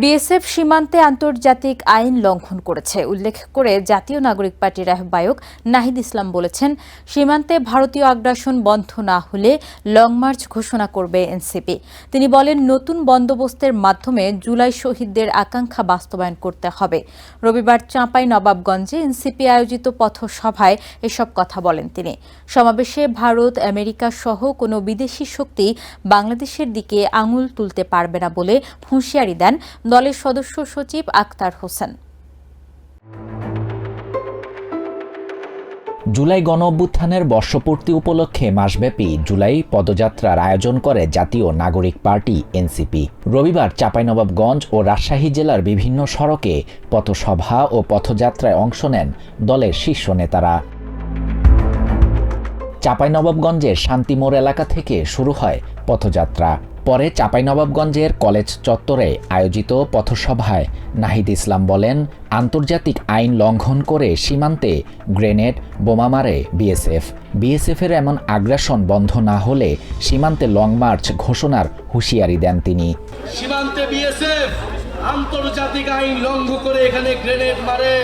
BSF সীমান্তে আন্তর্জাতিক আইন লঙ্ঘন করেছে। উল্লেখ করে জাতীয় নাগরিক পার্টির আহ্বায়ক নাহিদ ইসলাম বলেছেন, সীমান্তে ভারতীয় আগ্রাসন বন্ধ না হলে লং মার্চ ঘোষণা করবে এনসিপি। তিনি বলেন, নতুন বন্দোবস্তের মাধ্যমে জুলাই শহীদদের আকাঙ্ক্ষা বাস্তবায়ন করতে হবে। রবিবার চাঁপাই নবাবগঞ্জে এনসিপি আয়োজিত পথসভায় এসব কথা বলেন তিনি। সমাবেশে ভারত, আমেরিকা সহ কোনো বিদেশি শক্তি বাংলাদেশের দিকে আঙুল তুলতে পারবে না বলে হুঁশিয়ারি দেন দলের সদস্য সচিব আক্তার হোসেন। জুলাই গণ অভ্যুত্থানের বর্ষপূর্তি উপলক্ষে মাসব্যাপী জুলাই পদযাত্রার আয়োজন করে জাতীয় নাগরিক পার্টি, এনসিপি। রবিবার চাঁপাইনবাবগঞ্জ ও রাজশাহী জেলার বিভিন্ন সড়কে পথসভা ও পথযাত্রায় অংশ নেন দলের শীর্ষ নেতারা। চাঁপাইনবাবগঞ্জের শান্তিমোড় এলাকা থেকে শুরু হয় পথযাত্রা। পরে চাঁপাইনবাবগঞ্জের কলেজ চত্বরে আয়োজিত পথসভায় নাহিদ ইসলাম বলেন, আন্তর্জাতিক আইন লঙ্ঘন করে সীমান্তে গ্রেনেড, বোমা মারে বিএসএফ। বিএসএফের এমন আগ্রাসন বন্ধ না হলে সীমান্তে লং মার্চ ঘোষণার হুঁশিয়ারি দেন তিনি। সীমান্তে বিএসএফ আন্তর্জাতিক আইন করে এখানে গ্রেনেড মারে।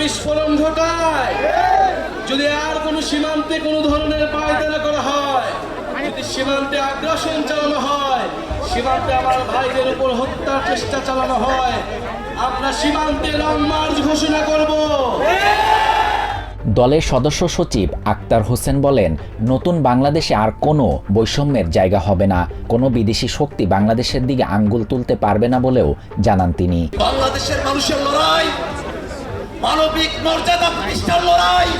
বিস্ফোরণ ঘটায়। যদি আর কোনো সীমান্তে কোনো ধরনের পায়তারা সীমান্তে আগ্রাসন চালানো হয়। সীমান্তে আমার ভাইদের উপর হত্যার চেষ্টা চালানো হয়। আমরা সীমান্তে লং মার্চ ঘোষণা করব। দলের সদস্য সচিব আক্তার হোসেন বলেন নতুন বাংলাদেশে আর কোনো বৈষম্যের জায়গা হবে না। কোনো বিদেশি শক্তি বাংলাদেশের দিকে আঙ্গুল তুলতে পারবে না বলেও জানান তিনি। বাংলাদেশের মানুষের লড়াই মানবিক মর্যাদা প্রতিষ্ঠার লড়াই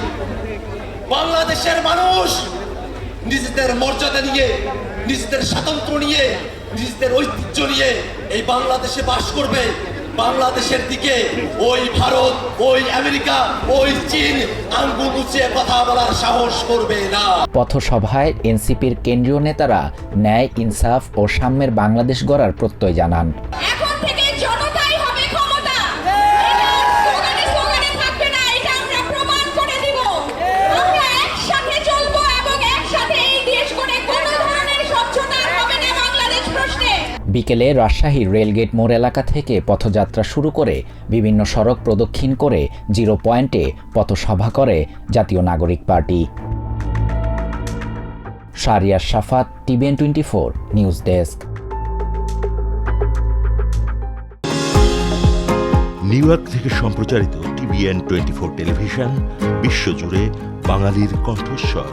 বাংলাদেশের মানুষ নিজেদের মর্যাদা নিয়ে, নিজেদের স্বাতন্ত্র্য নিয়ে, নিজেদের ঐতিহ্য নিয়ে এই বাংলাদেশে বাস করবে। বাংলাদেশের দিকে ওই ভারত, ওই আমেরিকা, ওই চীন আঙ্গুল উঁচিয়ে কথা বলার সাহস করবে না। পথসভায় এনসিপির কেন্দ্রীয় নেতারা ন্যায়, ইনসাফ ও সাম্যের বাংলাদেশ গড়ার প্রত্যয় জানান। বিকেলে রাজশাহীর রেলগেট মোড় এলাকা থেকে পথযাত্রা শুরু করে বিভিন্ন সড়ক প্রদক্ষিণ করে জিরো পয়েন্টে পথসভা করে জাতীয় নাগরিক party. Shahriar Safat TVN twenty four, news desk. New York থেকে সম্প্রচারিত টিভিএন টোয়েন্টি ফোর টেলিভিশন, বিশ্বজুড়ে বাঙালির কণ্ঠস্বর।